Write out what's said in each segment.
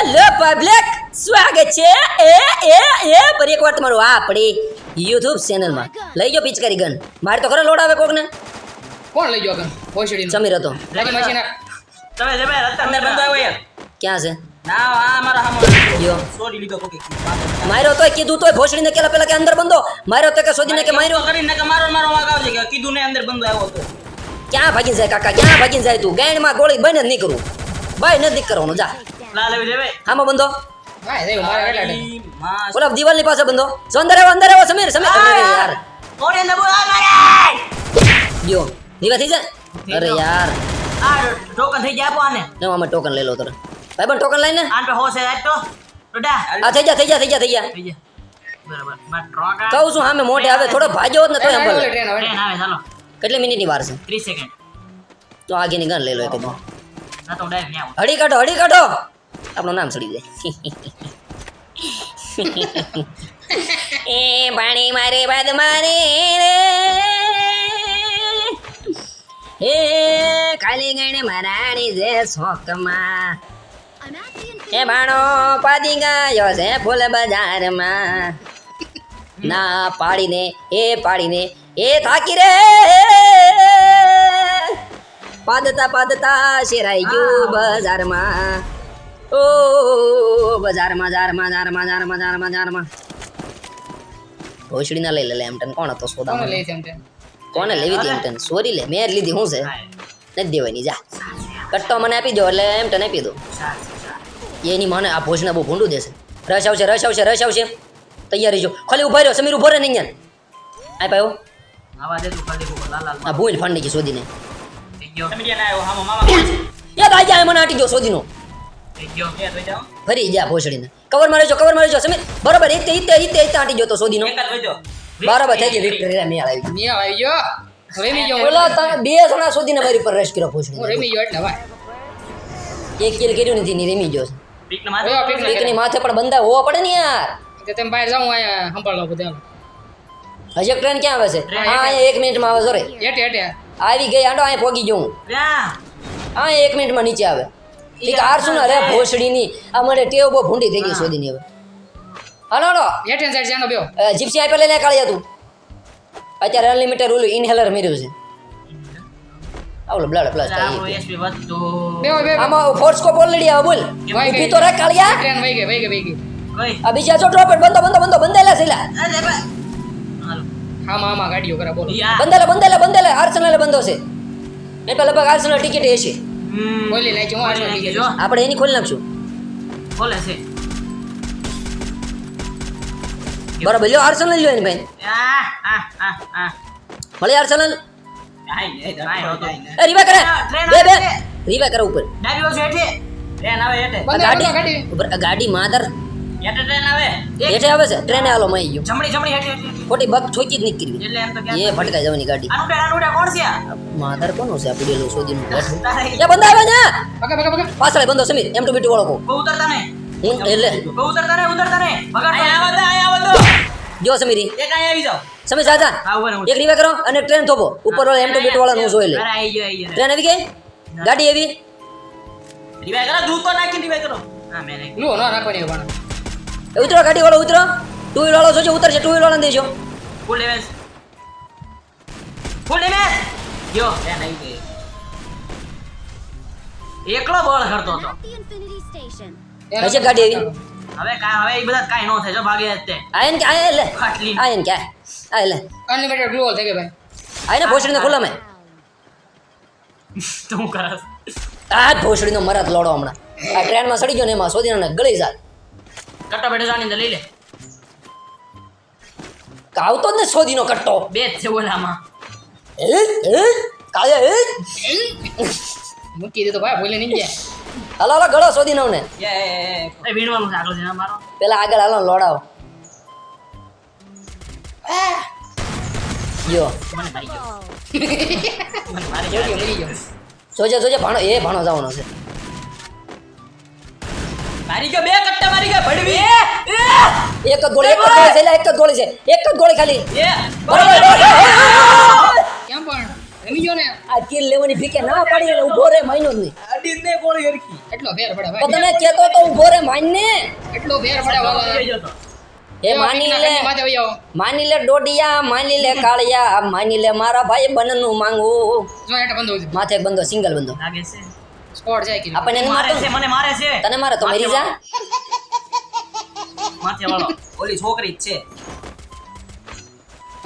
Hello public સ્વાગત છે. એ એ એ ફરી એકવાર તમારું આ આપણી યુટ્યુબ ચેનલમાં લઈ ગયો પિચકારી ગન મારે તો ખરો લોડ આવે કોકને. કોણ લઈ ગયો ગન ભોસડીનો સમીર હતો. લાગી મશીન તમે જમે રસ્તા અંદર બંધ આવ્યો યાર ક્યાં છે? ના આ મારા હામો. યો સોરી લીધો કોકે. માર્યો તોય કીધું તોય ભોસડીને કેલા પેલા કે અંદર બંધો? માર્યો તો કે શોધીને કે માર્યો? કરીને કે મારો મારો વાગ આવજે કે કીધું ને અંદર બંધ આવ્યો તો ક્યાં ભાગી જાય કાકા? ક્યાં ભાગી જાય તું? ગાયણમાં ગોળી બને જ નહીં કરું. ભાઈ નથી કરવાનું જા. લાલ આવી હામાં બંધો. હા પાસે બંધો. જો અંદર આવો અંદર આવો સમીર. સમીર યાર. ઓરે અંદર આ મારે? ગયો. દીવા થઈ જાય? અરે યાર. આ ટોકન થઈ ગયા આને. લો આમાં ટોકન લઈ લો તરત. ભાઈ પણ ટોકન લઈને. આન પે હોસે આજ તો આ થઈ જા થઈ જા થઈ જા થઈ જા થઈ બરાબર. માં ટ્રોકા કહું છું સામે મોઢે આવે થોડો ભાગ્યો હોત ને તો એમ ટ્રેન આવે. ચાલો. કેટલી મિનિટની વાર છે? 30 સેકન્ડ. તો આગેની ગન લઈ લો એક ના તો હડી કાઢો હડી કાઢો. આપણું નામ સડી જાય એ પાણી મારે બાદ મારે રે. એ ખાલી ગણે મરાણી જે શોખમાં. એ ભાણો પાદી ગયો છે ફૂલ બજારમાં. ના પાડીને એ પાડીને એ થાકી રે. પાદતા પાદતા શેરાઈ ગયું બજારમાં. ઓ બજારમાં જારમાં જારમાં જારમાં જારમાં જારમાં. ભોસડી ના લઈ લે એમટન. કોણ હતો સોદામાં લે છે એમ કોને લેવી હતી એમટન? સોરી લે મેં લીધી હું છે? નથી દેવાની જા. કટ્ટો મને આપી દો એટલે એમટન આપી દો. એની મને આ ભોજના બહુ ભૂંડું દેશે. રસ આવશે રસ આવશે રસ આવશે. તૈયારી જો ખાલી ઊભા રહ્યો સમીર ઊભો રહે નહીં આ પાયો આવા દે તું ખાલી બોલ લાલ લાલ આ ભૂલ ફાંડી ગઈ શોધીને યાદ આવી જાય મને આટી ગયો શોધીનો ફરી જા ભોસડીને. કવર મારે જો કવર મારે જો સમીર. બરોબર ઇતે ઇતે ઇતે ઇતે આટી ગયો તો શોધીનો એક જ વજો બરાબર થઈ ગઈ વિક્ટરી રે મેળ આવી મિયા આવી ગયો. રેમી ગયો. ઓલા તા બે જણા શોધીને મારી પર રેસ કર્યો ભોસડી રેમી ગયો એટલે ભાઈ એક કિલ કર્યું નથી ની રેમી ગયો પીક ને માથે? પીક ને. માથે પણ બંધા હોવા પડે ને યાર. કે તમે બહાર જાઉં અહીંયા સંભાળો બધા હજી ટ્રેન ક્યાં આવે છે? હા અહીંયા એક મિનિટમાં આવે સોરે એટે એટે આવી ગઈ આંડો અહીંયા પોગી જવું ત્યાં હા એક મિનિટમાં નીચે આવે. ઈ કે આરસુ ના રે ભોસડીની આ મને ટેવ બહુ ભૂંડી થઈ ગઈ શોધીની હવે. હાલો હાલો. એટે સાઈડ જાનો બેહો. જીપસી આઈ પેલે લે કાળિયા તું અત્યારે અનલિમિટેડ ઓલું ઇનહેલર મેર્યું છે. આવલો બ્લડ પ્લસ આમાં ફોર્સ સ્કોપ ઓલરેડી આવે બોલ. ઊભી તો રાખ કાળિયા. ટ્રેન વઈ ગઈ વઈ ગઈ વઈ ગઈ. કઈ? આ બીજા છો ડ્રોપ બંધો બંધો બંધો બંધેલા છેલા હા માં માં ગાડીઓ કરે બોલો. બંધેલા બંધેલા બંધેલા. આર્સેનલ બંધો છે. એટલે લગભગ આર્સેનલ ટિકિટ હશે હમ બોલી નાખી હું આટલો આપણે એની ખોલી નાખશું. ખોલે છે. બરાબર લ્યો આર્સેનલ લ્યો એને ભાઈ. આ આ આ આ મળે આર્સેનલ. એ રીવા કરે. બે બે. રીવા કરે ઉપર. ડાબી બાજુ હેઠે. ટ્રેન આવે હેઠે. આ ગાડી ઉપર ગાડી માદર હેઠે ટ્રેન આવે? હેઠે આવે છે. ટ્રેને હાલો મઈ ગયો. જમણી જમણી હેઠે હેઠે ખોટી બક છોકી જ નીકળી એટલે એમ તો એ ક્યાં ફટકાઈ જવાની ગાડી. આનુડા આનુડા કોણ છે આ? કોનો છે? આ પીડેલું શોધીનું બેઠું. તારે એ બંધ આવે ને! પકડ પકડ પકડ પાછળ બંધો સમીર. એમ ટુ બીટુ ઓળખો બહુ ઉતરતા નહીં. હું એટલે. બહુ ઉતરતા નહીં ઉતરતા નહીં. ભગાડ આયા આવતો આયા આવતો જો સમીરી. આવી ઊભા રહો. એક રીવે કરો અને ટ્રેન થોપો ઉપર વાળા એમ ટુ બીટુ જોઈ લે. ટ્રેન આવી ગઈ? ગાડી આવી? રિવાઈ કરો દૂધ તો નાખીને રિવાઈ કરો. હા મેં નાખ્યું. લો ના રાખવાની પણ. એ ઉતરો ગાડી વાળો ઉતરો. ટુ વ્હીલ વાળો જોજો ઉતરશે ટુ વ્હીલ વાળાને દેજો. ફૂલ ડેમેજ ફૂલ ડેમેજ યો એ આવી ગઈ. એકલો બોલ કરતો હતો. હશે ગાડી આવી હવે કાય હવે એ બધા કાય નો થાય. જો ભાગે જતે આયન કે આય લે. ખાટલી. આયન કે આય લે. અનલિમિટેડ ગ્લો થઈ ગયો ભાઈ. આયને ભોસડીને ખુલ્લા મે તું કરસ આ ભોસડીનો મરત લોડો હમણાં. આ ટ્રેનમાં સડી ગયો ને એમાં શોધીને ગળી જાય કટ્ટો બેઠો જાની અંદર લઈ લે. આવતો જ ને શોધીનો કટ્ટો. બે જ છે ઓલામાં. એ મૂકી દીધો ભાઈ બોલે નહીં ગયા હાલો હાલો ગળો શોધીનો ને એ એ વીણવાનું છે આગળ જઈને મારો. પેલા આગળ હાલો લોડાવ. યો મને મારી ગયો મને મારી જોજો ગયો. જોજે જોજે ભાણો એ ભાણો જવાનો છે. મારી ગયો બે કટ્ટા મારી ગયો ભડવી. એક જ ગોળી એક જ ગોળી છે એક જ ગોળી છે. એક જ ગોળી ખાલી. કેમ પણ? રમી ગયો ને? આ કિલ લેવાની ફીકે ના પાડી એટલે ઊભો રે મહિનો નહીં. નહીં અડીને ગોળી હરખી. એટલો ફેર પડે ભાઈ. તમે કેતો તો ઊભો રે માનને એટલો ફેર પડે વાલા એ માની લે. માથે વહી આવો. માની લે ડોડિયા માની લે કાળિયા માની લે મારા ભાઈ બનનું માંગુ. જો હેઠ બંધ માથે બંધો સિંગલ બંધો. લાગે છે. સ્કોર જાય કે આપણને મારે છે મને મારે છે. તને મારે તો મરી જા. માથે વાળો. ઓલી છોકરી જ છે.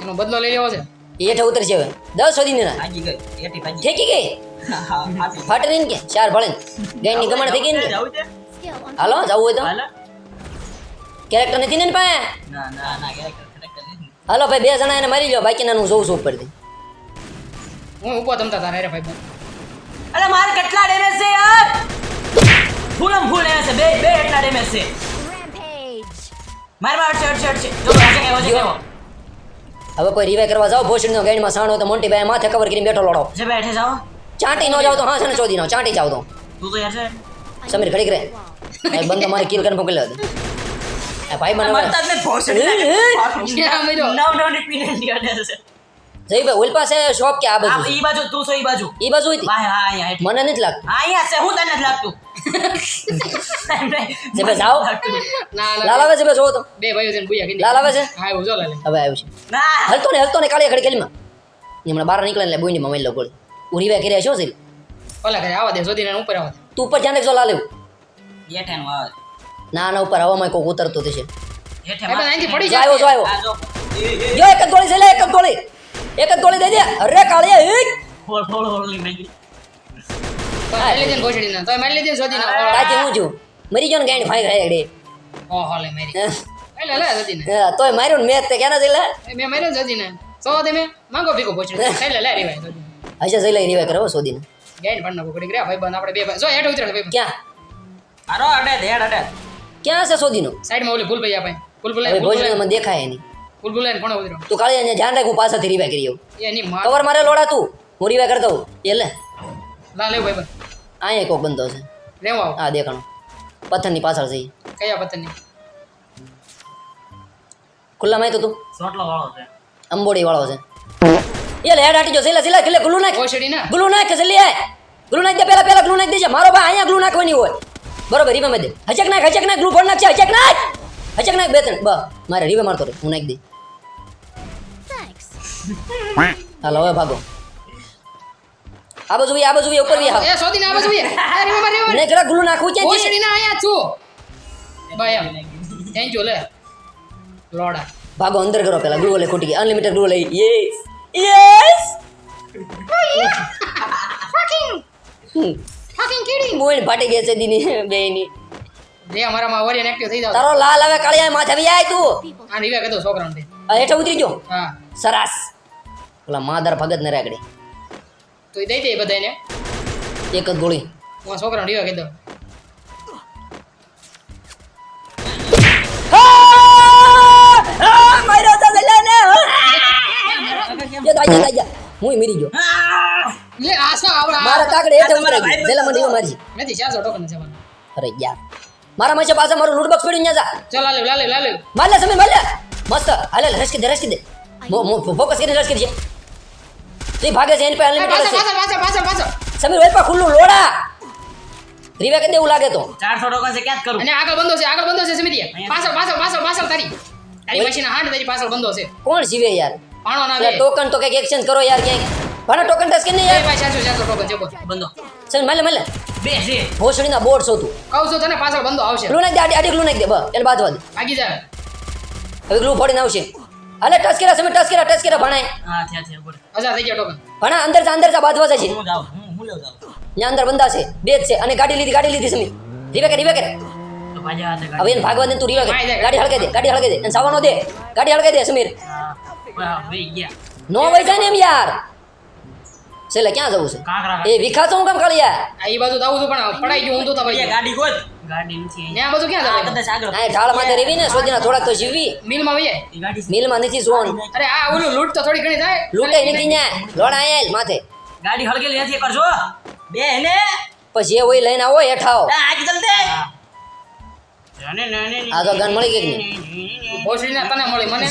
એનો બદલો લઈ લેવો છે. હેઠે ઉતરશે હવે. દસ સુધી ના ભાગી ગઈ. એટી ભાગી ઠેકી ગઈ? ફટ રીન કે? ચાર ભળે ગઈ ની ગમણ થઈ ગઈ ને? હાલો જવું હોય તો? હાલો. કેરેક્ટર નથી ને પાસે? ના ના ના character હાલો ભાઈ બે જણા એને મારી લો બાકીના હું જોઉં છું ઉપરથી. હું ઊભો તમતા તારે રે ભાઈ અરે મારે કેટલા ડેમેજ છે યાર ફૂલમ ફૂલ ડેમેજ છે બે બે એટલા ડેમેજ છે માર માર અડશે અડશે જો આજે કેવો છે કેવો હવે કોઈ રિવાય કરવા જાઓ ભોસડીનો માં સાણો તો મોટી ભાઈ માથે કવર કરીને બેઠો લોડો જે બેઠે જાવ ચાંટી નો જાવ તો હા છે ને ચોદી નો ચાંટી જાવ તો તું તો યાર છે સમીર ઘડીક રે એ બંધ મારે કિલ કરીને મોકલી દે એ ભાઈ મને મરતા જ ને ભોસડી ના મેરો? નવ નવની પીને છે જઈ ભાઈ ઓલ પાસે શોપ કે આ બાજુ? ઈ બાજુ તું છો ઈ બાજુ. ઈ બાજુ હતી વાહ હા અહીંયા મને નથી લાગતું. હા અહીંયા છે હું તને નથી લાગતું. જે ભાઈ જાઓ. ના લાલ આવે છે ભાઈ જોવો તો. બે ભાઈઓ છે બુયા કે લાલ આવે છે? હા જો લાલ. હવે આવ્યું છે. ના. હલતો ને હલતો ને કાળી ઘડી ગલીમાં. ને હમણાં બહાર નીકળે એટલે બોઈની મમ્મી લોકો હું રિવાય કર્યા છો છે ઓલા કરે આવા દે શોધીને ઉપર આવા તું ઉપર જાને જો લાલ એવું. હેઠેનું આવે. ના ના ઉપર હવામાં કોઈક ઉતરતું થશે હેઠે પડી જાય આવ્યો જો આવ્યો. જો. જો એક ગોળી છે લે એક ગોળી. એક જ ગોળી દઈ દે અરે કાળિયા એક ફોડ ફોડ ફોડ લઈ નાખી. મારી લીધી ને ના તો મારી લીધી ને ના તાજી હું. છું? મરી જો ને ગાંડી ફાઈ ખાઈ અડે ઓહો લે મારી. એ લે લે શોધીને તોય માર્યો ને મેચ તે કેના જઈ લે એ મેં માર્યો ને ના સો દે મેં માંગો ભીકો ઘોસડી ખાઈ લે લે રી ભાઈ શોધીને હશે જઈ લઈ રિવાય કરો શોધીને. ગાઈન પણ ના ઘડીક રે ભાઈ બંધ આપણે બે ભાઈ જો હેઠ ઉતરે ભાઈ ક્યાં? આરો અડે ધેડ અડે. ક્યાં છે શોધીનો? સાઈડમાં ઓલી ભૂલ ભાઈ આપણે ભૂલ ફૂલ ભોજન મને દેખાય નહીં. ફૂલ ફૂલ ઉતરો તું કાળી અહીંયા ધ્યાન રાખ હું પાછળથી રિવાય કરી આવું. એની માં કવર મારે લોડા તું. હું રિવાય કરતો હોઉં એ લે. લા લેવ ભાઈ અહીંયા કોક બંધો છે. લેવો આવો. હા દેખાણો. પથ્થરની પાછળ છે. કયા પતનની ખુલ્લામાં તો તું. સોટલો વાળો છે. અંબોડી વાળો છે. એ લે હેડ હાટી જો સિલા સિલા એટલે ગ્લુ નાખ. ઘોસડી ના? ગ્લુ નાખ જલ્દી આય. ગ્લુ નાખ દે પેલા પેલા ગ્લુ નાખ દેજે. મારો ભાઈ અહીંયા ગ્લુ નાખવાની હોય. બરોબર રીવે મે દે. હચક નાખ હચક નાખ ગ્લુ ફોડ નાખ છે હચક નાખ. હચક નાખ બે ત્રણ. બ મારે રીવે મારતો હું નાખી દઈ હાલો હવે ભાગો. આ બાજુ આ બાજુ ઉપર બી એ શોધીને આ બાજુ મને કેડા ગ્લુ નાખવું છે. ના ભાઈ એમ. થેન્ક યુ લે. લોડા. ભાગો અંદર કરો પેલા. ગ્લુ લે ખૂટી ગઈ અનલિમિટેડ ગ્લુ લઈ yes yes fucking kidding Moin ફાટી ગઈ છે દીની બેની લે અમારામાં વરિયન એક્ટિવ થઈ જાવ તારો લાલ હવે કાળિયા માથે આવી આય તું. આ રીવા કહેતો છોકરાને આ હેઠે ઉતરી ગયો. હા. સરસ. ઓલા માદર ભગત ને રેગડી. તો એ દઈ દે બધાને એક જ ગોળી. હું છોકરાને રીવા જા હું મરી ગયો. લે આશા આવડા? મારા કાકડે હેઠે ઉતરી ગયો. જેલા મને મારી. નથી ચારસો ટોકન છે મને અરે યાર. મારા માસે પાસે મારું લૂટ બોક્સ પડ્યું જા. ચાલ લાલે લાલે લાલે માર લે સમય માર લે મસ્ત. હાલે રસકી દે રસકી દે. મો મો ફોકસ કરીને રસકી દે. તે ભાગે છે એની પાસે અનલિમિટેડ છે પાછો પાછો પાછો સમીર પા ખુલ્લું લોડા. રીવે કે દેવું લાગે તો. 400 ટકા છે ક્યાં કરું? અને આગળ બંધો છે આગળ બંધો છે સમિતિયા પાછળ પાછળ પાછળ પાછળ તારી. તારી ઓય. મશીન હાંડ તારી પાછળ બંધો છે. કોણ જીવે યાર? પાણો ના ટોકન તો કંઈક એક્સચેન્જ કરો યાર ક્યાંક ભાણા ટોકન કે નહીં યાર? ભાઈ ચારસો ચારસો ટોકન છે બંધો. સર માલે માલે. બે છે ભોસડીના બોર્ડ છો તું. કહું છું તને પાછળ બંધો આવશે. ગ્લુ નાખ દે આડી આડી ગ્લુ નાખ દે બસ એને બાજવા દે. ભાગી જાય હવે ગ્લુ ફોડીને આવશે. અલે ટચ કેરા સમીર ટચ કેરા ટચ કેરા ભણાય. હા થયા થયા બોલ. હજાર થઈ ગયા ટોકન ભણા અંદર જા અંદર જા બાજવા જાય છે. હું જાઉં હું લેવ જાઉં. ત્યાં અંદર બંદા છે બે જ છે અને ગાડી લીધી ગાડી લીધી સમીર રીવે કે રીવે તો હવે એને ભાગવા દે તું રીવે કે ગાડી હળકે દે ગાડી હળકે દે. અને સાવાનો દે. ગાડી હળકે દે સમીર. હા ભાઈ ગયા. નો જાય ને એમ યાર. છેલ્લે ક્યાં જવું છે? કાંકરા એ વિખા છો હું કેમ કાળિયા એ બાજુ દાવું છું પણ પડાઈ ગયું હું તો તમારી ગાડી ગોત ગાડી નથી ને આ બાજુ ક્યાં જવાય કદાચ આગળ. આ ઢાળ માથે રેવી ને સોજીના થોડાક તો જીવી મિલમાં વઈએ એ ગાડી છે. નથી સોન અરે આ ઓલું લૂંટ તો થોડી ઘણી થાય. લૂંટે નથી ન્યા લોડા આયેલ માથે. ગાડી હળગેલી નથી કરજો. બે ને પછી એ હોય લઈને આવો હેઠાઓ આજ જલ્દી. નાને ગન મળી ગઈ ભોસડીના તને મળી મને?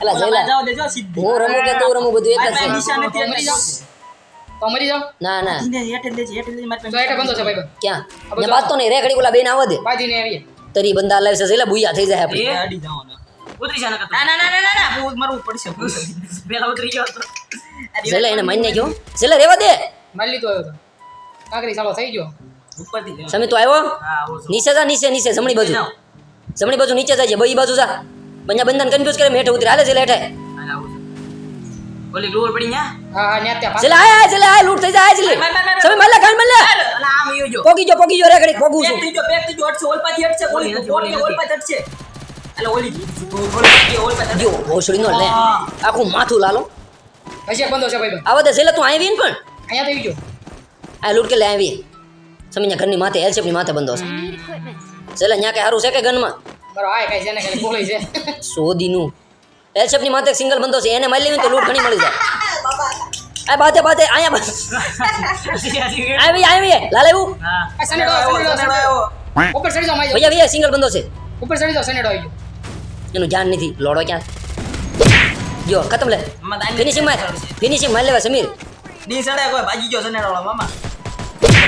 એલા જઈલા જાવ દેજો સીધી. હું રમું કે તું રમું? બધું એક જ છે. દિશા નથી મરી જાવ તો મરી જાવ ના ના. હેઠે લેજે હેઠે લેજે મારી તો હેઠે બંધો છે ભાઈ ક્યાં? ને બાત તો નહીં રે ઘડી ઓલા બેન આવો દે. બાજીને આવીએ. તરી બંદા લાવશે એટલે બુયા થઈ જાય આપણે. આડી જાવ ઉતરી જા ના ના ના ના ના હું મરવું પડશે પેલા ઉતરી જાવ તો છેલ્લે એને માઈને ગયો. છેલ્લે રેવા દે. મારી લીધો આવ્યો તો. કાકરી ચાલો થઈ ગયો. સમી તું આવ્યો? હા આવો છો. નીચે જા નીચે નીચે જમણી બાજુ. જમણી બાજુ નીચે જાય બઈ બાજુ જા. બંને બંધન કન્ફ્યુઝ કરે હેઠે ઉતરે હાલે હેઠે. છો. ઓલી ગ્લોવર પડી ન્યા? હા હા ન્યા ત્યાં છેલ્લે આય આય, આય લૂટ થઈ જાય છેલ્લે. માર, માર, માર, માર. સમી માર લે ગાન માર લે અલા આમ ઈયો જો. પોગી જો પોગી જો રે ઘડી પોગું છું. થઈ ગયો બેક થઈ ગયો અટશે ઓલપાથી અટશે ઓલી ઓલી ઓલપાથી અટશે એટલે ઓલી ઓલી ઓલપાથી જો ભોસડી નો લે. આખું માથું લાલો. પછી બંધો છે ભાઈ આવો દે છેલ્લે તું આવી ને પણ. અહીંયા આ લૂટ કે લે આવી સમીના ઘરની માથે એલ શેપની માથે બંધો છો. એટલે અહીંયા કઈ સારું છે કે ગનમાં આય ને સોદીનું. એલ શેપની માથે સિંગલ બંધો છે એને મારી લેવી ને તો લૂટ ઘણી મળી જાય. આ બાતે બાતે અહીંયા બા- આવી આવી લાલે હા. ઉપર ચડી ભૈયા ભૈયા સિંગલ બંધો છે. ઉપર ચડી જાઓ સનેડો આવી એનું ધ્યાન નથી. લોડો ક્યાં? જો ખતમ લે. ફિનિશિંગ માર ફિનિશિંગ માર લેવા સમીર. ડી સડે કોઈ ભાગી ગયો સનેડો મામા.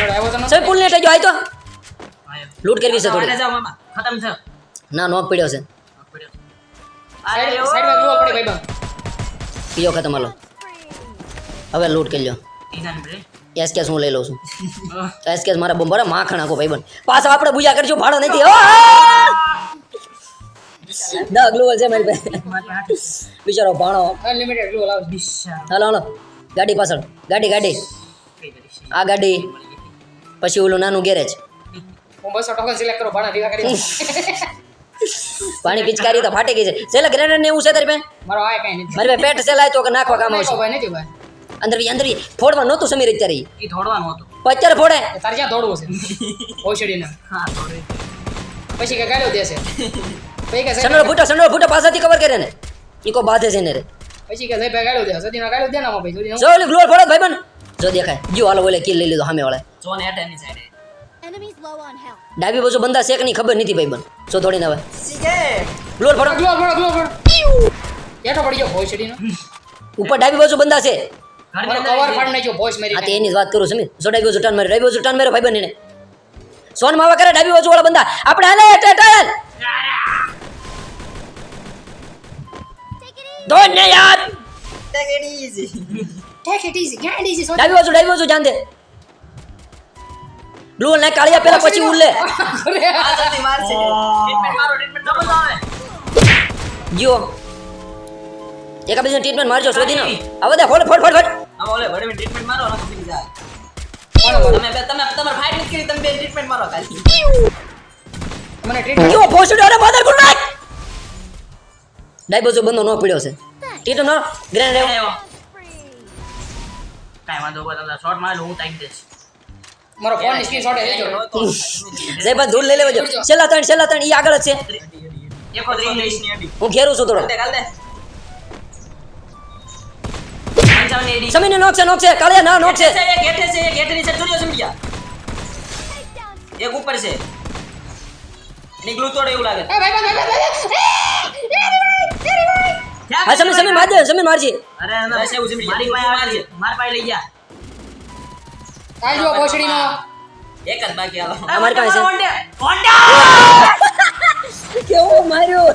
સનેડો આવ્યો તો ન પુલ નેટ જો આય. તો. લૂટ કરવી છે થોડી. ખતમ થયો. ના નોક પડ્યો છે. પીઓ ખતમ હાલો. હવે લૂટ કરી લો એસ કેસ હું લઈ લઉં છું. એસ કેસ મારા બરાબર માખણ આખો ભાઈ બન પાછા આપણે બુજા કરજો ભાડો નથી. ઓ દા ગ્લોવલ છે મારી પાસે. બિચારો ભાણો. અનલિમિટેડ ગ્લો લાવ હાલો હાલો. ગાડી પાછળ. ગાડી ગાડી. આ ગાડી. પછી ઓલું નાનું ગેરેજ હું બસો ટોકન સિલેક્ટ કરો ભાડા ભેગા કરી પાણી પિચકારી તો ફાટી ગઈ છે. છેલ્લે ગ્રેનેડ ને એવું છે તારી પાસે? મારો આય કઈ નથી. મારી પેટ સેલાય તો કે નાખવા કામ આવશે. ભાઈ નથી ભાઈ. અંદર ફોડવા નહોતું સમીર અત્યારે. ઈ. ઈ થોડવાનું હતું અત્યારે ફોડે. તારે ક્યાં દોડવું છે? ઓછડીને. હા થોડે પછી કે ગાડ્યો દેશે. પછી કે સનડો ફૂટો સનડો ફૂટો પાછાથી કવર કરે ને. ઈ કો બાધે છે ને રે. પછી કે ભાઈ ગાડ્યો દે. સદીનો ગાડ્યો દે ના ભાઈ ઓલી ગ્લોર ફોડો ભાઈ બન જો દેખાય. જો હાલો ઓલે કિલ લઈ લીધો સામે વાળા જોન સાઈડે low on health. ડાબી બાજુ બંદા શેકની ખબર નથી ભાઈ બન જો દોડીને આવે. સીગે ગ્લોર ફરો ગ્લો ફરો ગ્લો ફરો એઠો પડી ગયો ભોસડીનો ઉપર ડાબી બાજુ બંદા છે. કવર ફાડ નાખ્યો ભોસ આ તે એની વાત કરું સમીર જો ડાબી બાજુ ટર્ન મારે ડાબી બાજુ ટર્ન મારે ભાઈ બનને સોન માવા કરે ડાબી બાજુ વાળા બંદા. આપણે હાલે ટાયર દોડ ને યાર. ટેક ઇટ ઈઝી સો ડાબી બાજુ ડાબી બાજુ જાન દે. બ્લુ ને કાળિયા પેલા પછી ઉલ્લે આ જલ્દી મારશે ટ્રીટમેન્ટ મારો ટ્રીટમેન્ટ ડબલ આવે. જીઓ. બીજો ટ્રીટમેન્ટ મારજો શોધી ના આવો દે ફોડ ફોડ ફોડ ફોડ. આમાં ઓલે ભડે ટ્રીટમેન્ટ મારો ના પડી જાય. તમે બે તમે તમાર ફાઈટ નથી કરી તમે બે ટ્રીટમેન્ટ મારો ખાલી. મને ટ્રીટમેન્ટ જીઓ ભોસડી અરે મધર ગુડ નાઈટ ડાઈ બાજુ બંધો નો પડ્યો છે. ટીટો નો? ગ્રેનેડ આવ્યો કાઈ વાંધો કોઈ તમને શોર્ટ મારેલો હું તાકી દઈશ. મારો ફોનની સ્ક્રીન શોટ હે જો જય ભાઈ ધૂળ લઈ લેવા છેલ્લા ત્રણ છેલ્લા ત્રણ ઈ આગળ છે. હું ઘેરું છું થોડો. સમીને નોક છે નોક છે. કાળિયા ના નોક છે. એક હેઠે છે એક હેઠે નીચે જોડ્યો સમજ્યા એક ઉપર છે. નીકળું તોડે એવું લાગે. એ ભાઈ ભાઈ ભાઈ હા સમય સમય માર દે સમી મારજી. અરે બસ એવું સમજી મારી પાસે આવે છે. માર પાસે લઈ ગયા. કાઈ જો ભોસડીનો એક જ બાકી હાલો અમારી પાસે છે. કેવો માર્યો.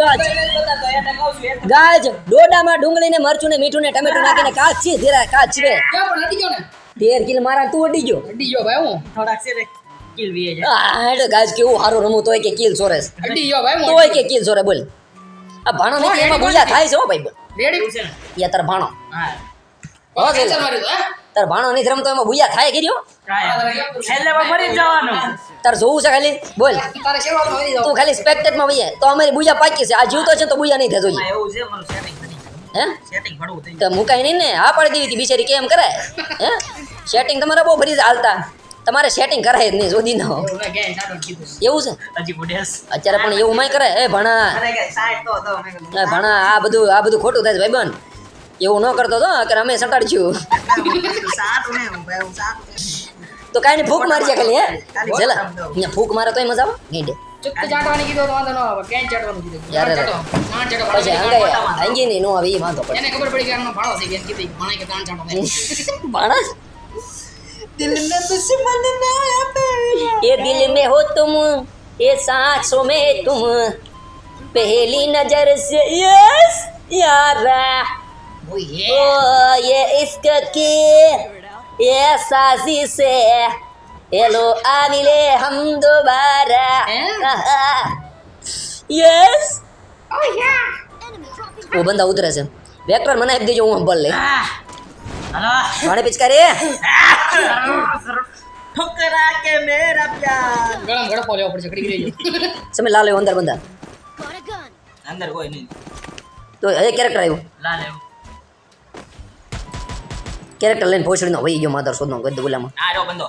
ગાજ. ગાજ ડોડામાં ડુંગળી ને મરચું ને મીઠું ને ટમેટું નાખીને કાચ છે ધીરા કાચ છે. ક્યાં પણ અડી ગયો ને? તેર કિલ મારા તું અડી ગયો. અડી ગયો ભાઈ હું. થોડાક છે રે કિલ વીએ જાય હા એટલે ગાજ કેવું સારું રમું તોય કે કિલ સોરેસ અડી ગયો ભાઈ તોય કે કિલ સોરે બોલ. આ ભાણો નથી એમાં બુજા થાય છે હો ભાઈ રેડી? છે ને? તાર ભાણો. હા. હો છે હે? તાર ભાણો નથી રમતો એમાં બુજા થાય કર્યો છેલ્લે મરી જવાનું. તાર જોવું છે ખાલી? બોલ. તારે શેરવાનું મરી જાવ તું ખાલી સ્પેક્ટેટમાં વઈએ તો અમારી બુજા પાકી છે. આ જીવતો છે તો બુજા નહીં થતો એવું છે મારું સેટિંગ હે? સેટિંગ થઈ તો મુકાય નહીં ને. આ પાડી દેવી હતી બિચારી કેમ કરાય? હે? સેટિંગ તમારે બહુ ભરી હાલતા. તમારે સેટિંગ કરાય જ નહીં જોદી ન એવું છે? અત્યારે પણ એવું મય કરે? એ ભણા. એ ભણા આ બધું આ બધું ખોટું થાય છે બન એવું ન કરતો તો કે અમે સટાડ્યું ભાઈ તો કાંઈ નહીં ફૂક મારજે ખાલી હે? જેલા અહીંયા ફૂક મારે તોય મજા આવે? નહીં દે. ચુક્ત ચાટવાની કીધું તો વાંધો ન આવે ક્યાંય ચાટવાનું કીધું? યાર, ચાટો ના ચાટો પછી નહીં નો આવે એ વાંધો પડે. એને ખબર પડી કે આનો ભાણો કે કાન ચાટો. दिल में दुश्मन नया पेया ये दिल में हो तुम ये सांसों में तुम। पहली नज़र से यस यार ओ ये इश्क की ये साजी से ये लो आ मिले हम दोबारा। यस oh, वो बंदा उधर से वेक्टर मना एक दीजिए वो हम बोल ले। માણે પિચકારી ઠુકરા કે મેરા પ્યાર. ગળામાં ગળપો પોલે પડશે ઘડી ગઈ. તમે લાલો અંદર બંદા. અંદર કોઈ નહીં. તો એ કેરેક્ટર આવ્યો. લાલ કેરેક્ટર લઈને ભોસડીનો વહી ગયો માધર શોધનો ગદ ગુલામાં. આ જો બંદો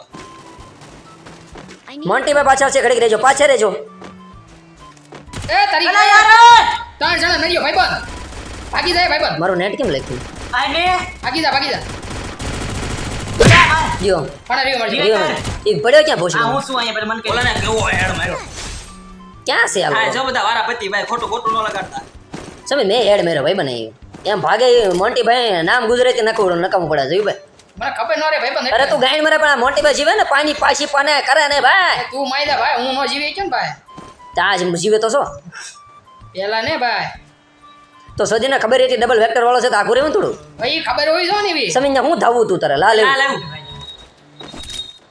મોન્ટી ભાઈ પાછળ છે ઘડીક રહેજો પાછળ રહેજો. એ તારી અલા યાર! ત્રણ જણા મર્યો ભાઈ બંધ ભાગી જાય ભાઈબંધ. મારું નેટ કેમ લખ્યું? આ ભાગી જા ભાગી જા જો પણ રહ્યો મળશે રહ્યો એ પડ્યો ક્યાં આ ભોસડી હું શું અહીંયા મને કે કેવો હેડ માર્યો. ક્યાં છે આ આ જો બધા વારા પતિ ભાઈ ખોટું ખોટું ન લગાડતા. સમય મેં હેડ મેરો ભાઈ બને એમ ભાગે મોન્ટી ભાઈ નામ ગુજરાતી નકવું નકામું પડે જોયું ભાઈ? મને ખબર ન રે ભાઈબંધ અરે તું ગાઈડ મરે પણ આ મોન્ટી ભાઈ જીવે ને પાણી પાછી પાને કરે ને ભાઈ. તું માયદા ભાઈ હું નો જીવે કેમ ભાઈ? તાજ જીવે તો છો. પેલા ને ભાઈ. તો સજીને ખબર હતી ડબલ વેક્ટર વાળો છે તો આખું રહેવું થોડું? ભાઈ ખબર હોય જો ને સમજને હું ધાવું તું તારે? લાલ લાલ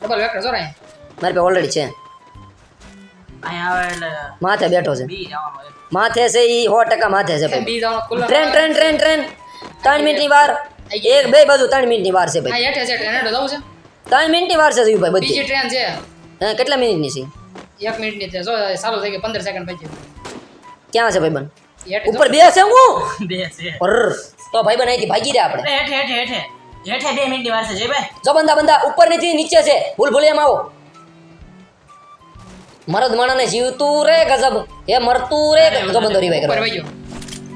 ડબલ વેક્ટર જો રે મારી પાસે ઓલરેડી છે. અહીંયા આવે એટલે માથે બેઠો છે. બી જવાનું એમ. માથે છે એ સો ટકા માથે છે ભાઈ. બી જવાનો ખુલ્લો ટ્રેન ટ્રેન ટ્રેન ટ્રેન. ત્રણ મિનિટની વાર. એક બે બાજુ ત્રણ મિનિટની વાર છે ભાઈ. હેઠે છે ટ્રેન જવું છે? ત્રણ મિનિટની વાર છે ભાઈ બધી. બીજી ટ્રેન છે. હા કેટલા મિનિટની છે? એક મિનિટની છે. જો ચાલુ થઈ ગઈ પંદર સેકન્ડ પછી. ક્યાં છે ભાઈ બન ઉપર બે છે હું? બે છે અર. તો ભાઈ બન અહીંથી ભાગી રહ્યા આપણે. હેઠે હેઠે હેઠે હેઠે. બે મિનિટની વાર છે જય ભાઈ જો બંદા બંદા ઉપર નીચે નીચે છે. ભૂલ ભૂલ એમ આવો. મરદ માણાને જીવતું રે ગજબ. એ મરતું રે જો બંદો રીવાય ઉપર કરો વહી ગયો.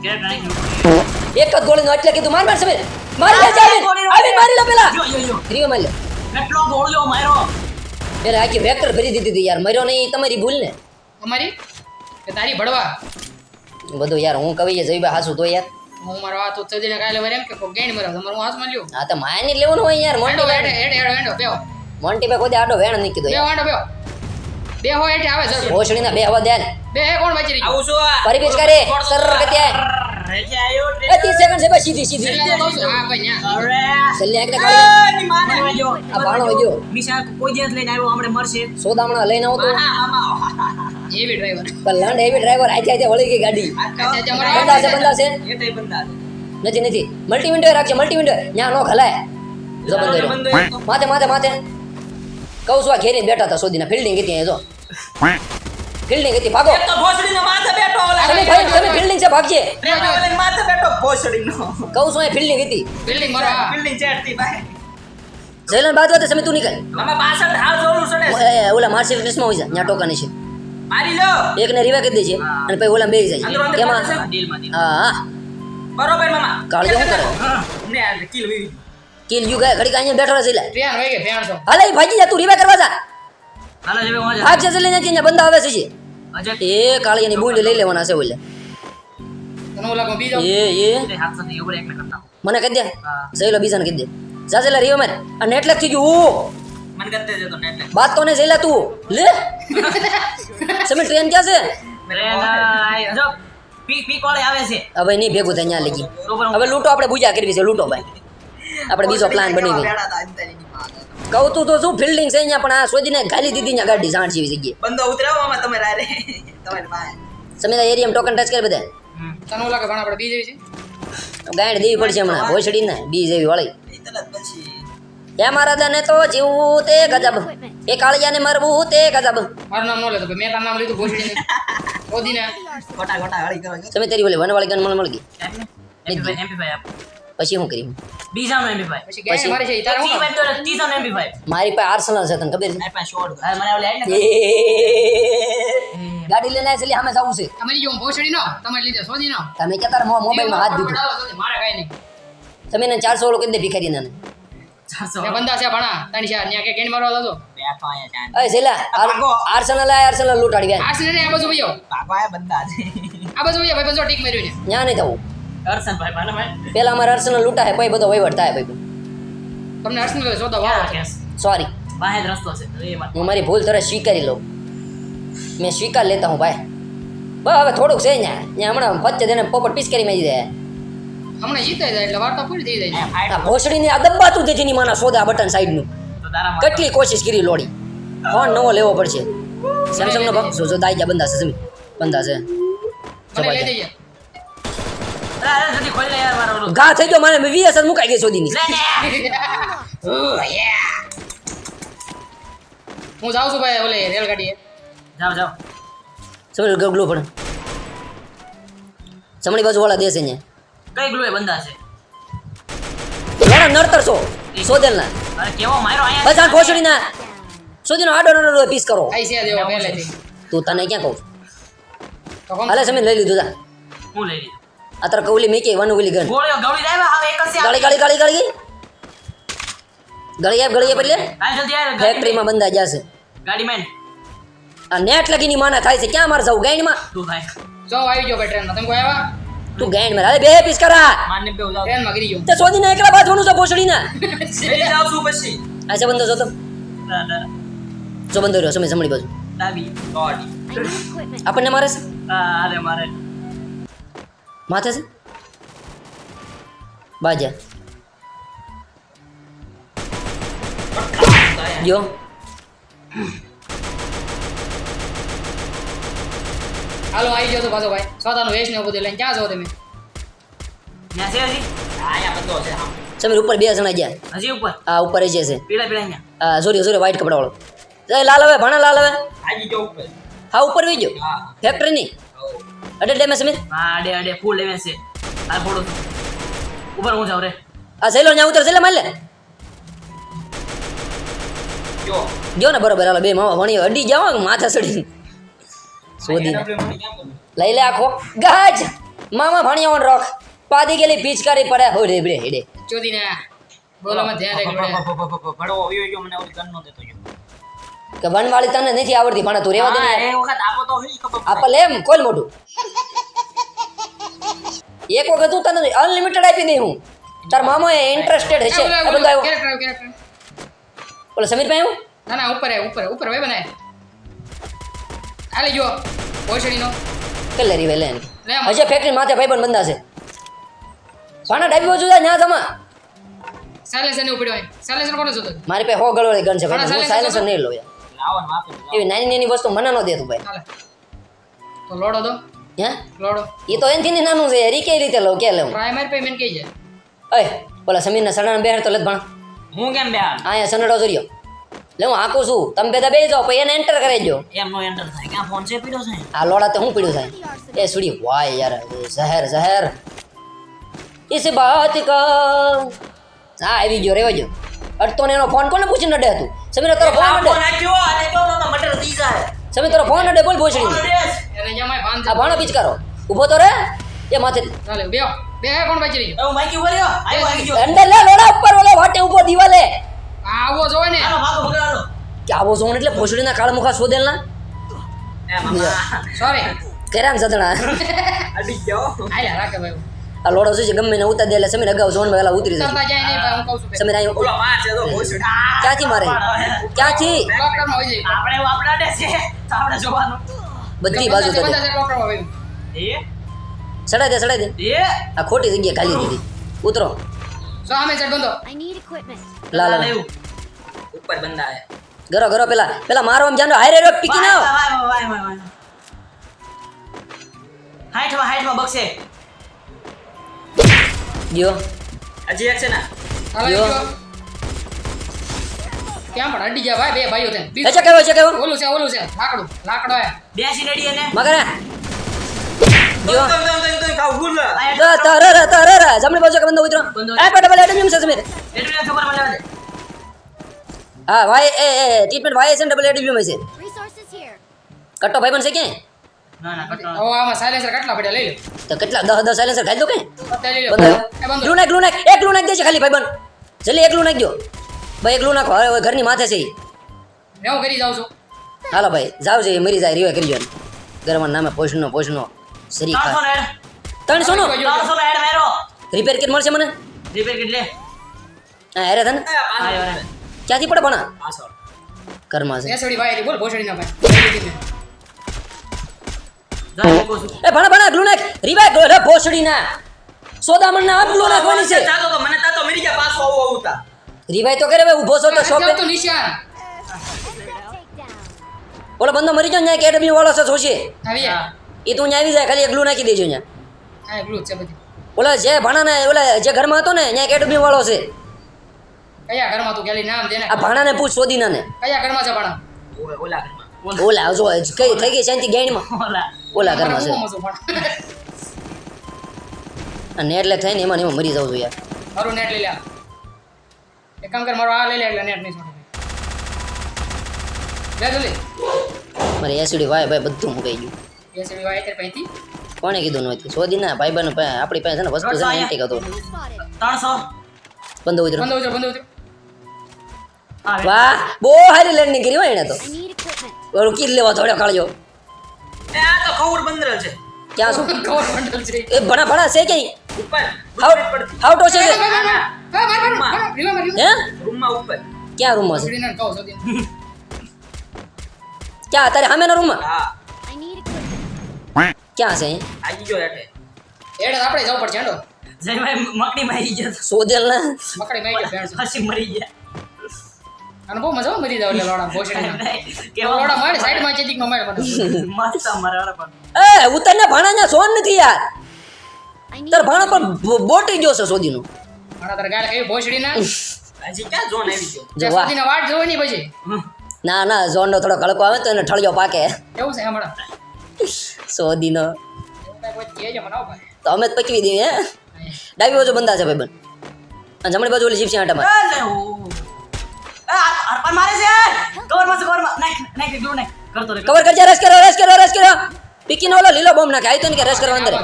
કેરેટ નાખી એક જ ગોળીનો એટલે કીધું માર માર સમીર. મારી લે જાવીન આવી. મારી લે પેલા. યો યો યો રીવા મારી લે. કેટલો ગોળ્યો માર્યો. પેલા આખી વેક્ટર ભરી દીધી હતી યાર. મર્યો નહીં તમારી ભૂલ ને અમારી કે તારી ભડવા બધું યાર હું કવિએ જઈબા હાસું તો યાર. હું મારો હાથ ઉત્સર્જીને કાલે વરે એમ કે ગેણ મરાવ તમારું હાસમાં લ્યો? આ તો માયની લેવાનું હોય યાર મોન્ટી હેડે હેડે હેડો હેડો બેહો. મોન્ટી ભાઈ કોઈ આડો વેણ નીકી દો બેઓ યાર. બેઓ બે હો હેઠે આવે સર ભોસડીના બે હવા દેલ બે હે કોણ વાંચી રહ્યું? આવું શું ફરી પીચ કરે. સર કે આવ્યો એ 30 સેકન્ડ છે બસ સીધી સીધી. તો છું. હા ભાઈ ન્યા. અરે. છેલ્લે એકને કાઢી ની માને. વાજો આ બાણો વાગ્યો. મિશા કોઈ જેત લઈને આવ્યો હમણે મરશે. સોદામણા લઈને આવતો. હા આમાં. એવી ડ્રાઈવર પણ એવી ડ્રાઈવર આઈ આજે વળી ગઈ ગાડી. બંદા છે. બંધા છે નથી નથી. મલ્ટી વિન્ડો રાખજે મલ્ટી વિન્ડો ન્યા નો ખલાય. જો તો. માથે માથે માથે. કહું છું આ ઘેરીને બેઠા હતા સોદીના. ફિલ્ડિંગ હતી જો. ફિલ્ડિંગ હતી ભાગો. તો ભોસડીનો માથે બેઠો ઓલા. તમે ભાઈ તમે ફિલ્ડિંગ છે ભાગજે. માથે બેઠો ભોસડીનો. કહું છું ફિલ્ડિંગ હતી. ફિલ્ડિંગ મારો ફિલ્ડિંગ ચેડતી ભાઈ. જયલન બાદ વાતે તમે તું નીકળ આમાં પાછળ હાલ જોલું છે. ઓલા માર્શલમાં હોય છે ત્યાં ટોકાની છે. મારી લો. એકને રીવા કરી દેજે અને પછી ઓલા બેસી જાય. કેમાં ડીલમાં હા બરોબર મામા. કાળ જો કરે? ને આ કિલ વી કિલ યુ ગયા ઘડીક અહીંયા બેઠો રહેશે ફેણ વહી ગઈ ફેણ છો હાલે ઈ જા તું રીવા કરવા જા. હાલો જવે હું ભાગ છે લઈને ત્યાં બંદા આવે છે જે. અજય એ કાળીની બુંડ લઈ લેવાના છે ઓલે. તને ઓલા કો બીજો? એ એ. મને કહી દે. હા. જઈલો બીજાને કહી દે. જા જઈલા રીવા મારે. અને નેટલેક થઈ ગયું ઓ મન કરતે જતો ને એટલે બાત તો ને જઈલા તું. લે. સમીર ટ્રેન ક્યાં છે? ટ્રેન આ જો પી પી કોલે આવે છે. હવે નહીં ભેગું થાય ત્યાં લગી. હવે લૂંટો આપણે પૂજા કરવી છે લૂંટો ભાઈ. આપણે બીજો પ્લાન બની ગયો કહું તું તો શું ફિલ્ડિંગ છે અહીંયા પણ આ શોધીને ગાલી દીધી ત્યાં ગાડી જાણ જેવી જગ્યાએ. બંદો ઉતરાવો આમાં તમે રારે. તમે એરિયામાં ટોકન ટચ કરી બધા. તને ઓલા કે ઘણા આપણે બી જેવી છે? ગાંઠ દેવી પડશે હમણાં ભોસડી ને બી જેવી વાળી. પછી હે મારા દને તો જીવવું તે ગજબ. એ કાળિયાને મરવું તે ગજબ. મારું નામ ન લેતો મેં તારું નામ લીધું ભોસડીને ઓદીને ગોટા ગોટા હળી કરો તમે તારી બોલે વનવાળી ગન મને મળી ગઈ. એમપી ભાઈ આપ. પછી શું બીજા બીજાનો એમપી ભાઈ. પછી ગેંગ મારી છે તારે હું તો ત્રીજાનો એમપી ભાઈ. મારી પાસે આર્સેનલ છે તને ખબર છે? મારી પાસે શોર્ટ હા મને ઓલે ને ગાડી લઈને એટલે અમે જાવું છે. તમારી જો ભોસડી નો તમારી લીધે સોદી નો. તમે ક્યાં તારા મોબાઈલમાં હાથ દીધો મારે કઈ નહીં. તમે ને 400 લોકો દે ભિખારી ને બંદા છે ભણા. ત્રણ ચાર. ત્યાં કે કેન મારવા લાગો? બેઠો અહીંયા ચાંદ અય છેલ્લા આર્સેનલ આય આર્સેનલ લૂંટાડી ગયા. આ આ બાજુ ભાઈઓ બાપા આયા બંદા છે. આ બાજુ ભાઈઓ ભાઈ બંધો ટીક માર્યું ને. ન્યા નહીં થવું. હર્ષનભાઈ ભાઈ ભાઈ. પેલા અમારે આર્સેનલ લૂંટાય પછી બધો વહીવટ થાય ભાઈ. તમને હર્ષને સોદા વાવો સોરી રસ્તો છે હું મારી ભૂલ તરત સ્વીકારી લઉં. મેં સ્વીકાર લેતા હું ભાઈ. બસ હવે થોડુંક છે ત્યાં ત્યાં હમણાં વચ્ચે તેને પોપટ પીસ કરી મેં દે. હમણાં જીતાઈ જાય એટલે વાર્તા પૂરી થઈ જાય. અહીંયા ભોસડીની આ દબાતું જ ની માના સોદા બટન સાઈડનું. કેટલી કોશિશ કરી લોડી ફોન નવો લેવો પડશે. સેમસંગ નો ભાગ જો દાઈ જા બંધા છે જમી. બંધા છે. ઘા થઈ ગયો મને વીએસ મુકાઈ ગઈ સોદીની. હું જાઉં છું ભાઈ ઓલે રેલગાડીએ. જાઓ જાઓ. સમજ ગગલો પણ. જમણી બાજુ વાળા દેશે ને. કઈ ગ્લુ બંધા છે? વાળા નડતર છો સોદેલ ના અરે કેવો માર્યો અહીંયા બસ આ ઘોસડી ના સોદીનો આડો નડો પીસ કરો. આઈ છે દેવો પહેલેથી. તું તને ક્યાં કહું હાલે સમીર લઈ લીધું તા હું લઈ લીધું. આ કવલી મેકે વન ઉલી ગન ગોળીઓ ગવડી જાય હવે એક જ છે ગળી ગળી ગળી ગાળી. ગળી આપ ગળી આપ એટલે? હાલ જલ્દી આવ ફેક્ટરીમાં બંધા જાશે ગાડી મેન. આ નેટ લગીની માના થાય છે ક્યાં મારે જવું ગાઈડમાં તું ભાઈ. જો આવી ગયો ભાઈ ટ્રેનમાં તમે કોઈ આવ્યા? તું ગાઈડમાં બે પીસ કરા. માનને બે જાવ ટ્રેનમાં મગરી ગયો. તે સોદીના એકલા બાજવાનું છે ભોસડી ના લઈ જાવ છું પછી. આ છે બંધો જો તો ના, ના, જો બંધો રહ્યો સમય સમડી બાજુ. ડાબી equipment. આપણને મારે છે? આ અરે મારે. માથે છે? બાજા. જો. હાલો આવી ગયો તો પાછો ભાઈ. સોદાનું વેચ ને બધું. લઈને ક્યાં જાઓ તમે? ત્યાં છે હજી? આયા બધો છે હા. સમીર ઉપર બે જણા ગયા. હજી ઉપર? હા ઉપર જ છે પીળા પીળા અહીંયા. હા સોરી સોરી વ્હાઈટ કપડા વાળો. જય લાલ હવે ભણા લાલ હવે. આજી જો ઉપર. હા ઉપર વહી ગયો. હા. ફેક્ટરી ની? અડે ડેમેજ સમીર હા અડે અડે ફૂલ લેવે છે. આ ફોડો ઉપર હું જાવ રે. આ સહેલો ન્યા ઉતર સહેલા મારી લે જો. જો ને બરોબર હાલો બે માવા ભણી અડી જાવ માથા સડી શોધી લઈ લે આખો. ગાજ! મામા ભણ્યો રોખ. પાદી ગેલી પિચકારી પડે. હો રે બ્રે હેડે. ચોદીને બોલામાં ધ્યાન રાખ જોડે ભડવો ઓયો ગયો મને ઓલી ગન નો દેતો યો કે વનવાળી તને નથી આવડતી પણ તું રેવા દે ને. એ વખત આપો તો હી ખબર આપા લે એમ ખોલ મોઢું. એક વખત તું તને અનલિમિટેડ આપી દઈ હું. તાર મામો એ ઇન્ટરેસ્ટેડ હશે આ બધું આવ્યો ઓલો સમીર ભાઈ હું ના ના ઉપર હે ઉપર ઉપર ભાઈ બનાય. હાલે જો ભોસડીનો કલરી વેલે હજે ફેક્ટરી માથે ભાઈબંધ બંધા છે ભાણા ડાબી બાજુ જાય ના તમા સાયલેન્સર ને ઉપડ્યો હોય સાયલેન્સર કોને જોતો? મારી પાસે હો ગળવાળી ગન છે ભાઈ. હું સાયલેન્સર નહીં લઉં એવી નાની નાની વસ્તુ મને ન દેતું ભાઈ. તો લોડો દો. હે? લોડો. એ તો એનથી નાનું છે રી કઈ રીતે લઉં? કે લઉં? પ્રાઇમરી પેમેન્ટ કઈ જાય અય ઓલા સમીરના સડાના બેહાર તો લત ભણ. હું કેમ બે આયા સનડો જોર્યો લે હું આકું છું. તમે બધા બેસી જાઓ પછી એને એન્ટર કરી દો એમનો એન્ટર થાય. ક્યાં ફોન છે પીડો છે? આ લોડા તો હું પીડ્યું થાય એ સુડી વાય યાર ઝહેર zahર ઇસ બાત કા. હા આવી ગયો રેવા ગયો. અડતો ને એનો ફોન કોને પૂછી નડે હતું સમીર તારો ફોન નડે ફોન નાખ્યો અને તો મટર થઈ જાય. સમીર તારો ફોન અડે બોલ ભોસડી. એને જમાય ભાન આ ભાણો પિચકારો. ઊભો તો રે. એ માથે. ચાલે બેહો. બે કોણ બચી રહ્યો હું માઈકી વર્યો આવ્યો આવી ગયો. અંદર લે લોડા ઉપર ઓલો વાટે ઊભો દિવાલે. આવો જોવે ને. આવો સોન એટલે ભોસડીના કાળ મુખા શોધેલ ના? સોરી કેરામ સદણા અડી ગયો. આયા રાકે ભાઈ. આ લોડો છે? ગમે ને ઉતાર દે એટલે સમીર અગાઉ ઝોન વેલા ઉતરી જાય. કરતા જાય નહીં ભાઈ હું કહું છું સમીર અહીં ઓલો માં છે તો ક્યાંથી મારે? ક્યાંથી? ડોક્ટરમાં હોય જાય આપણે આપણા ડે છે. તો આપણે જોવાનું. બધી બાજુ તો સડાઈ દે સડાઈ દે. આ ખોટી જગ્યાએ ખાલી દીધી. ઉતરો. આમે લા લા ઉપર બંદા હે. ગરો ગરો પેલા પેલા મારવામાં જાનો હારે રે પીકી ના. વાય વાય વાય વાય હાઈટમાં હાઈટમાં બક્ષે ગયો. હજી એક છે ના. ગયો. ક્યાં પણ અડી ગયા ભાઈ બે ભાઈઓ છે એ છે કેવો છે કેવો? ઓલું છે ઓલું છે. લાકડું લાકડો હે. બેસી રેડી એને. મગરે. જમણી બાજુ પેટા પેલા એડમિયમ છે સમીર એટલું ખબર મને આવે હા વાય એ એ ટ્રીટમેન્ટ વાય છે ડબલ એડમિયમ છે. Resources કટ્ટો ભાઈ બનશે કે ના ના કટો હવે આમાં સાયલેન્સર કેટલા પડ્યા લઈ લો. તો કેટલા? દસ દસ સાયલેન્સર ખાઈ દો કે? લઈ લો. બંધ એ બંધો ગ્લુ નાખ ગ્લુ નાખ. એક ગ્લુ નાખ દેજે ખાલી ભાઈ બન જલ્દી એકલું નાખજો ભાઈ એકલું નાખો. હવે ઘરની માથે છે. ને હું કરી જાઉં છું. હાલો ભાઈ જાવ છે મરી જાય રીવે કરજો નામે પોષનો પોષનો શરી ત્રણસો નો. ત્રણસો ને? એડ મેરો. રિપેર કિટ મળશે મને? રિપેર કેટલે હા હેરે થન ક્યાંથી પડે ભણા? ઘરમાં છે. એસડી ભાઈ બોલ ભોસડી ના ભાઈ. એ ભણા ભણા ગ્લુ નાખ. રીવાય રે ભોસડી ના. સોદામણ ના ગ્લુ નાખવાની છે. ચાલો તો મને તાતો મરી ગયા પાછો આવું આવું તા. રીવાય તો કરે ભાઈ ઊભો છો તો શોપ તો નિશાન? ઓલો બંદો મરી ગયો ને એકેડમી વાળો છે જોશી આવી એ તું અહીંયા આવી જાય ખાલી એકલું નાખી દેજો છે બધી. ઓલા જે ભાણા ને ઓલા જે ઘરમાં હતો ને ત્યાં એકેડમી વાળો છે. કયા ઘરમાં તું ગેલી નામ દેને? આ ભાણાને પૂછ સોદીના ને કયા ઘરમાં છે ભાણા? ઓલા ઘરમાં. ઓલા જો કઈ થઈ ગઈ શાંતિ ગાઈડમાં ઓલા. ઓલા ઘરમાં છે. અને એટલે થઈને એમાં ને એમાં મરી જાવ છું યાર. મારું નેટ લઈ લે. એક કામ કર મારો આ લઈ લે એટલે નેટ નહીં છોડે. લે જલ્દી. મારે એસીડી વાય ભાઈ બધું મુકાઈ ગયું. વાય તેર કોણે કીધું નહોતી? સોદી ના ભાઈ બહેન આપણી પાસે છે ને વસ્તુ છે ને એન્ટિક હતો. Spotted. ત્રણસો. બંધ ઉતરો. બંધ ઉતર બંધ ઉતર. વાહ બહુ હારી લેન્ડિંગ કરી હોય એને તો. ઓર કીધ લેવા થોડો કાળજો. એ આ તો ખવડ બંદર છે. ક્યાં શું? કવર બંદર છે. એ ભણા ભણા છે કે ઉપર હાઉ ટોસે છે? હા રૂમમાં. ઉપર. ક્યાં રૂમમાં છે? ક્યાં તારે સામેના રૂમમાં? હા. ક્યાં છે? આજી ગયો હેઠે. એડે આપણે જવું પડશે હેડો. જયભાઈ મકડી મારી ગયો સોજલ ને? મકડી મારી ગયો પછી મરી ગયા. અને બહુ મજા મરી જાવ એટલે લોડા ભોસડી કેવા લોડા મારે સાઈડમાં ચેતિક નો મારે મસ્ત મારા પણ. એ ઉતરને ભાણા ના સોન નથી યાર. તાર ભાણા પણ બોટી ગયો છે સોદીનું ભાણા તારે ગાળ કઈ ભોસડીના? હજી ક્યાં ઝોન આવી ગયો? જો વાહ. સોદીના વાટ જોવાની પછી. ના ના ઝોન નો થોડો કડકો આવે તો એને ઠળિયો પાકે. એવું છે હમણાં. આવો ભાઈ તો અમે પકવી દઈએ હે ડાબી બાજુ બંધા છે ભાઈ બન અને જમણી બાજુ ઓલી જીપસી આટામાં અલે ઓ આ અર્પણ મારે છે કવર કરજે રસ કરો રસ કરો રસ કરો પીકીનો ઓલો લીલો બોમ્બ નાખે આઈ તો ને કે રસ કરવા અંદર.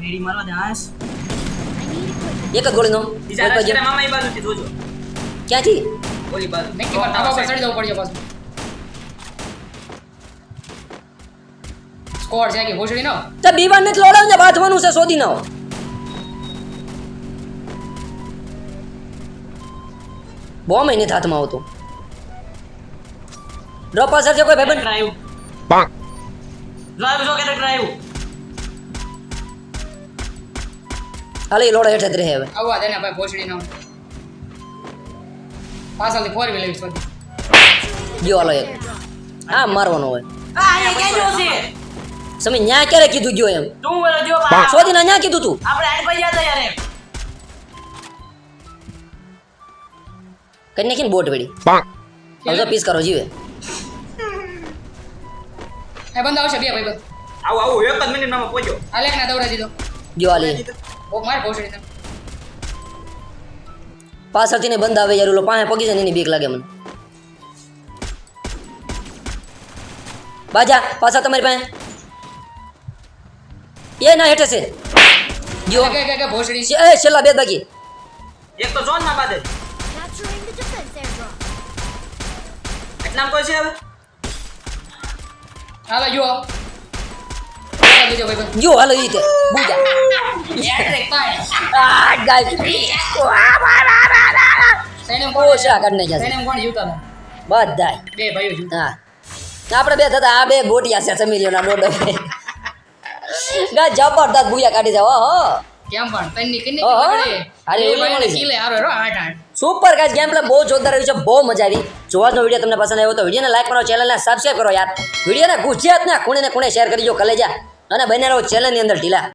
મેડી મારવા દે હાસ. એક જ ગોળીનો બીજા એક જ મામા એ બાજુથી જોજો ક્યાંથી ઓલી બાજુ નક્કી પર ધાબા પર ચડી જવું પડ્યો પાછું સ્કોર છે કે ભોસડી નો તે બીવાન ને લોડાવ ને બાથવાનું છે સોદીનો બોમ્બ એની હાથમાં આવતો. ડ્રોપ અસર છે કોઈ ભાઈ ડ્રાઈવ પાંક ડ્રાઈવ જો કે ડ્રાઈવ હાલે લોડા હેઠે જ રહે હવે. આવવા દેને ભાઈ ભોસડી નો પાછળથી ફોર વ્હીલર શોધી. જો હાલો એક. આ મારવાનો હોય. આ અહીંયા જો છે? સમી ન્યા ક્યારે કીધું ગયો એમ? તું બોલો જો બા. સોદીના ન્યા કીધું તું? આપણે આડ પડી જતા યાર એમ. કરી નાખીને બોટ વેડી હવે તો પીસ કરો જીવે. એ બંધ આવશે બે ભાઈ બંધ આવો આવો એક જ મિનિટમાં પહોંચ્યો આલેખ ના દৌড়ા દીધો. જો હાલી ઓ માર પહોંચડી ને પાછળથી ને બંધ આવે યાર ઓલો પાસે પગી જાય ને એની બીક લાગે મને. બાજા પાછા તમારી પાસે. એ ના હેઠે છે. જો. કે કે કે ભોસડી. છે- એ છેલ્લા બે દાગી. એક તો ઝોન ના બાદ. એટલામાં કોઈ છે હવે? હાલો જો હાલો ઈ બુજા. આ બધાય. બે ભાઈઓ હા. આપણે બે થતા આ બે ગોટિયા છે સમીરીઓના ડોડો ગા જબરદસ્ત ભૂયા કાઢી જાવ હો. કેમ પણ? બે એવું કિલે હારો આટ આઠ સુપર ગાઈસ ગેમ પ્લે બહુ જોરદાર રહ્યું છે બહુ મજા આવી. જોવાનો વીડિયો તમને પસંદ આવ્યો તો વિડીયોને લાઈક કરો ચેનલને સબસ્ક્રાઈબ કરો યાર. વિડીયોને ગુજરાતના ખૂણે ને ખૂણે શેર કરી જો કલેજા. અને બને રહો ચેનલની અંદર ઢીલા.